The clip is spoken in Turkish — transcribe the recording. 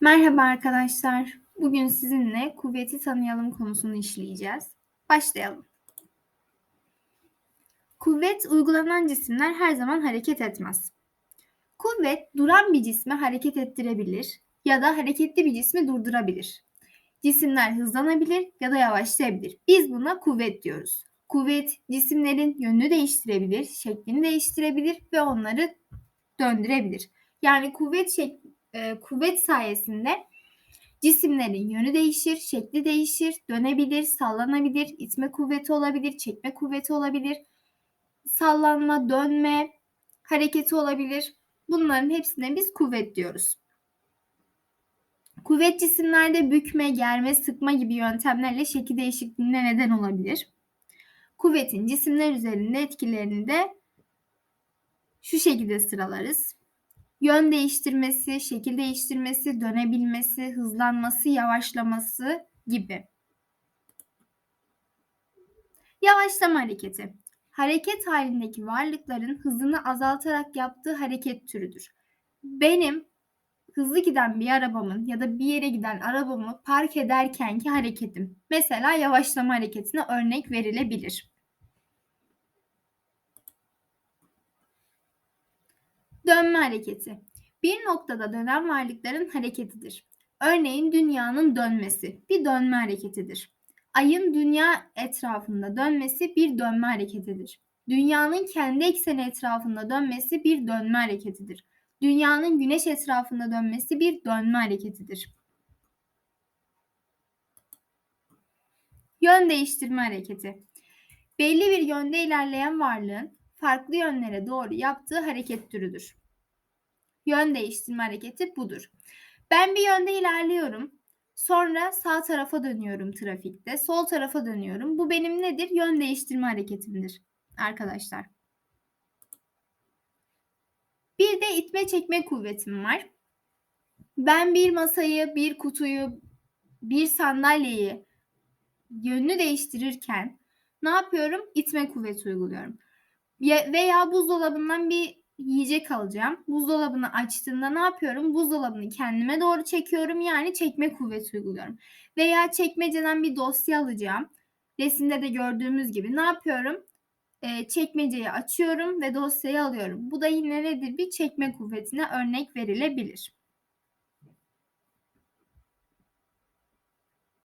Merhaba arkadaşlar. Bugün sizinle kuvveti tanıyalım konusunu işleyeceğiz. Başlayalım. Kuvvet uygulanan cisimler her zaman hareket etmez. Kuvvet duran bir cismi hareket ettirebilir ya da hareketli bir cismi durdurabilir. Cisimler hızlanabilir ya da yavaşlayabilir. Biz buna kuvvet diyoruz. Kuvvet cisimlerin yönünü değiştirebilir, şeklini değiştirebilir ve onları döndürebilir. Yani kuvvet şek e, kuvvet sayesinde Cisimlerin yönü değişir, şekli değişir, dönebilir, sallanabilir, itme kuvveti olabilir, çekme kuvveti olabilir, sallanma, dönme hareketi olabilir. Bunların hepsine biz kuvvet diyoruz. Kuvvet cisimlerde bükme, germe, sıkma gibi yöntemlerle şekil değişikliğine neden olabilir. Kuvvetin cisimler üzerinde etkilerini de şu şekilde sıralarız yön değiştirmesi, şekil değiştirmesi, dönebilmesi, hızlanması, yavaşlaması gibi. Yavaşlama hareketi. Hareket halindeki varlıkların hızını azaltarak yaptığı hareket türüdür. Benim hızlı giden bir arabamın ya da bir yere giden arabamı park ederkenki hareketim. Mesela yavaşlama hareketine örnek verilebilir. Dönme hareketi. Bir noktada dönen varlıkların hareketidir. Örneğin dünyanın dönmesi bir dönme hareketidir. Ayın dünya etrafında dönmesi bir dönme hareketidir. Dünyanın kendi ekseni etrafında dönmesi bir dönme hareketidir. Dünyanın güneş etrafında dönmesi bir dönme hareketidir. Yön değiştirme hareketi. Belli bir yönde ilerleyen varlığın farklı yönlere doğru yaptığı hareket türüdür. Yön değiştirme hareketi budur. Ben bir yönde ilerliyorum. Sonra sağ tarafa dönüyorum trafikte. Sol tarafa dönüyorum. Bu benim nedir? Yön değiştirme hareketimdir arkadaşlar. Bir de itme çekme kuvvetim var. Ben bir masayı, bir kutuyu, bir sandalyeyi yönünü değiştirirken ne yapıyorum? İtme kuvveti uyguluyorum. Veya buzdolabından bir yiyecek alacağım. Buzdolabını açtığımda ne yapıyorum? Buzdolabını kendime doğru çekiyorum. Yani çekme kuvveti uyguluyorum. Veya çekmeceden bir dosya alacağım. Resimde de gördüğümüz gibi ne yapıyorum? Ee, çekmeceyi açıyorum ve dosyayı alıyorum. Bu da yine nedir? Bir çekme kuvvetine örnek verilebilir.